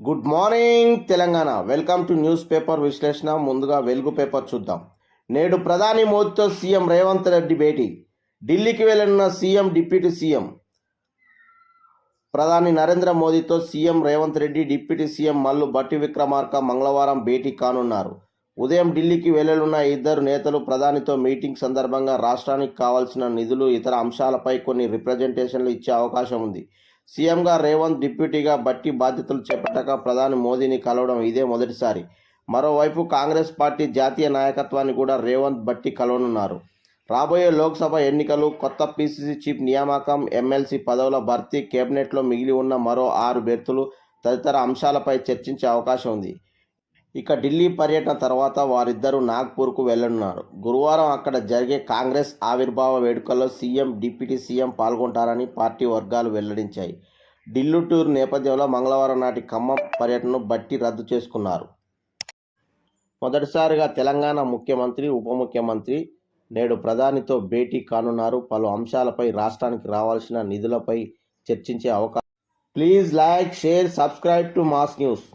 Good morning Telangana. Welcome to newspaper విశ్లేషణ. ముందుగా వెలుగు పేపర్ చూద్దాం. నేడు ప్రధాని మోదీతో సీఎం రేవంత్ రెడ్డి భేటీ. ఢిల్లీకి వెళ్ళనున్న సీఎం డిప్యూటీ సీఎం ప్రధాని నరేంద్ర మోదీతో CM Revanth Reddy deputy CM Mallu Bhatti Vikramarka మంగళవారం భేటీ కానున్నారు. ఉదయం ఢిల్లీకి వెళ్ళనున్న ఇద్దరు నేతలు ప్రధానితో మీటింగ్ సందర్భంగా రాష్ట్రానికి కావాల్సిన నిధులు ఇతర అంశాలపై కొన్ని రిప్రజెంటేషన్లు ఇచ్చే అవకాశం ఉంది. సీఎంగా రేవంత్ డిప్యూటీగా బట్టి బాధ్యతలు చేపట్టక ప్రధాని మోదీని కలవడం ఇదే మొదటిసారి. మరోవైపు కాంగ్రెస్ పార్టీ జాతీయ నాయకత్వాన్ని కూడా రేవంత్ బట్టి కలవనున్నారు. రాబోయే లోక్సభ ఎన్నికలు కొత్త పీసీసీ చీఫ్ నియామకం ఎమ్మెల్సీ పదవుల భర్తీ కేబినెట్లో మిగిలి ఉన్న మరో ఆరు బెర్తులు తదితర అంశాలపై చర్చించే అవకాశం ఉంది. ఇక ఢిల్లీ పర్యటన తర్వాత వారిద్దరూ నాగ్పూర్కు వెళ్ళనున్నారు గురువారం అక్కడ జరిగే కాంగ్రెస్ ఆవిర్భావ వేడుకల్లో సీఎం డిప్యూటీ సీఎం పాల్గొంటారని పార్టీ వర్గాలు వెల్లడించాయి. ఢిల్లీ టూర్ నేపథ్యంలో మంగళవారం నాటి ఖమ్మం పర్యటనను బట్టి రద్దు చేసుకున్నారు. మొదటిసారిగా తెలంగాణ ముఖ్యమంత్రి ఉప ముఖ్యమంత్రి నేడు ప్రధానితో భేటీ కానున్నారు. పలు అంశాలపై రాష్ట్రానికి రావాల్సిన నిధులపై చర్చించే అవకాశం. Please like share subscribe to mass news.